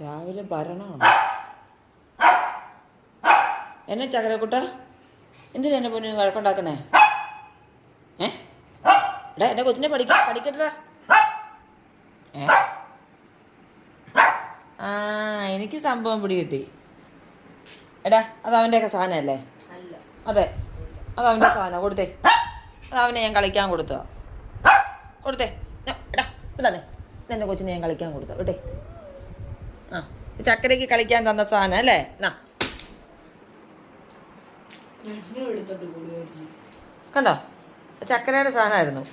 രാവിലെ ഭരണമാണ്. എന്നെ ചകരക്കുട്ട? എന്തിനാ എന്നെ പൊന്നു വഴക്കുണ്ടാക്കുന്നേ? ഏ? എടാ എന്റെ കൊച്ചിനെ പഠിക്ക പഠിക്കട്ടാ ഏ? ആ എനിക്ക് സംഭവം പിടി കിട്ടി. എടാ അത് അവന്റെയൊക്കെ സാധനമല്ലേ? അതെ. അത് അവന്റെ സാധനം കൊടുത്തേ. അത് അവനെ ഞാൻ കളിക്കാൻ കൊടുത്തോ. കൊടുത്തേ എടാ ഇത് ഇതെന്റെ കൊച്ചിനെ ഞാൻ കളിക്കാൻ കൊടുത്തോ വിട്ടേ. ആ ചക്കരയ്ക്ക് കളിക്കാൻ തന്ന സാധനം അല്ലേ? എന്നാ കണ്ടോ? ചക്കരയുടെ സാധനമായിരുന്നു.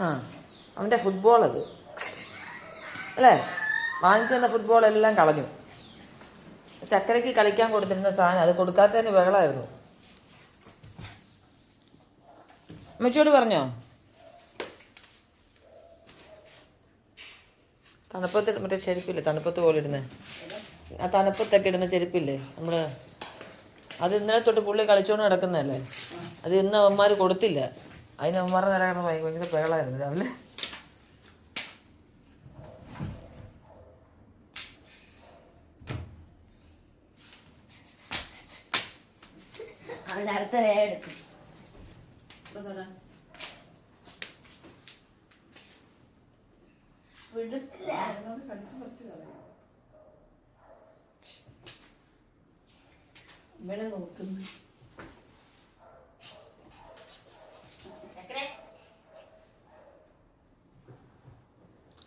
ആ അവന്റെ ഫുട്ബോൾ അത്. അല്ലേ? വാങ്ങിച്ചു തന്ന ഫുട്ബോൾ എല്ലാം കളഞ്ഞു. ചക്കരയ്ക്ക് കളിക്കാൻ കൊടുത്തിരുന്ന സാധനം അത് കൊടുക്കാത്തതിന് ബഹളമായിരുന്നു. അമ്മച്ചിയോട് പറഞ്ഞോ? തണുപ്പത്ത് മറ്റേ ചെരുപ്പില്ലേ? തണുപ്പത്ത് പോലെ ഇടുന്നത് ആ തണുപ്പത്തൊക്കെ ഇടുന്ന ചെരുപ്പില്ലേ? നമ്മൾ അത് ഇന്നലെ തൊട്ട് പുള്ളി കളിച്ചോണ്ട് നടക്കുന്നതല്ലേ? അത് ഇന്ന് അവന്മാർ കൊടുത്തില്ല. അതിന് അവന്മാരുടെ നില കാരണം ഭയങ്കര പേളായിരുന്നു രാവിലെ. അടുത്ത വേറെ എടുക്കും. ഇവിടെ നോക്കുന്നു.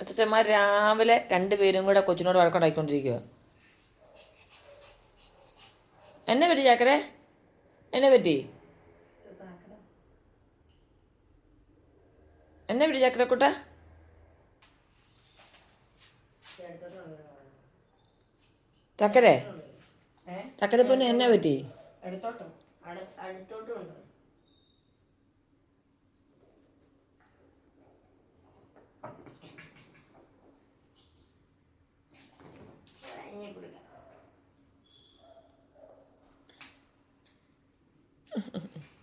അച്ഛന്മാർ രാവിലെ രണ്ടുപേരും കൂടെ കൊച്ചിനോട് വഴക്കുണ്ടാക്കിക്കൊണ്ടിരിക്കുക എന്നെ പറ്റി ചാക്കരെ? എന്നെ പറ്റി? എന്നെ പറ്റി ചക്കരക്കുട്ട ചക്കരെ? ഏ? ചക്കര പൊന്നെ എന്നെ പറ്റി? എടുത്തോട്ടോ